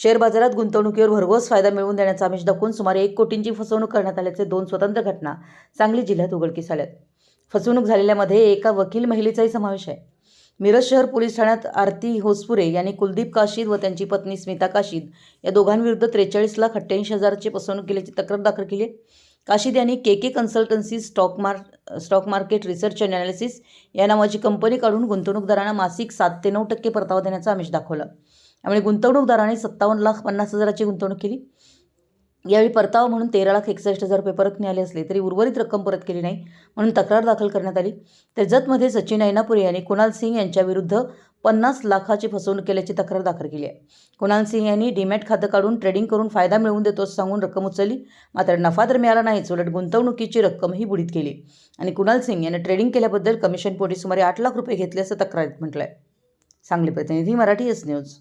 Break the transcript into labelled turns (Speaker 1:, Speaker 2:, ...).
Speaker 1: Share बाजारात गुंतवणुकीवर भरघोस फायदा मिळवून देण्याचा आमिष दाखवून सुमारे एक कोटींची फसवणूक करण्यात आल्याचे दोन स्वतंत्र घटना सांगली जिल्ह्यात उघडकीस आल्यात. फसवणूक झालेल्यामध्ये एका वकील महिलेचाही समावेश आहे. मिरज शहर पोलीस ठाण्यात आरती होसपुरे यांनी कुलदीप काशीद व त्यांची पत्नी स्मिता काशीद या दोघांविरुद्ध त्रेचाळीस लाख अठ्ठ्याऐंशी हजाराची फसवणूक केल्याची तक्रार दाखल केली आहे. काशीद यांनी K K consultancy stock mark stock market research and analysis या नावाची कंपनी काढून गुंतवणूकदारांना मासिक सात ते नऊ टक्के परतावा देण्याचा आमिष दाखवला. त्यामुळे गुंतवणूकदारांनी सत्तावन्न लाख पन्नास हजाराची गुंतवणूक केली. यावेळी परतावा म्हणून तेरा लाख एकसष्ट हजार रुपये परत मिळाले असले तरी उर्वरित रक्कम परत केली नाही म्हणून तक्रार दाखल करण्यात आली. तर जतमध्ये सचिन ऐनापुरे यांनी कुणाल सिंग यांच्याविरुद्ध पन्नास लाखाची फसवणूक केल्याची तक्रार दाखल केली आहे. कुणाल सिंग यांनी डीमॅट खातं काढून ट्रेडिंग करून फायदा मिळवून देतो असं सांगून रक्कम उचलली. मात्र नफा तर मिळाला नाहीच उलट गुंतवणुकीची रक्कमही बुडीत केली आणि कुणाल सिंग यांनी ट्रेडिंग केल्याबद्दल कमिशन पोटी सुमारे आठ लाख रुपये घेतले असं तक्रारीत म्हटलं आहे सांगली प्रतिनिधी मराठी एस न्यूज.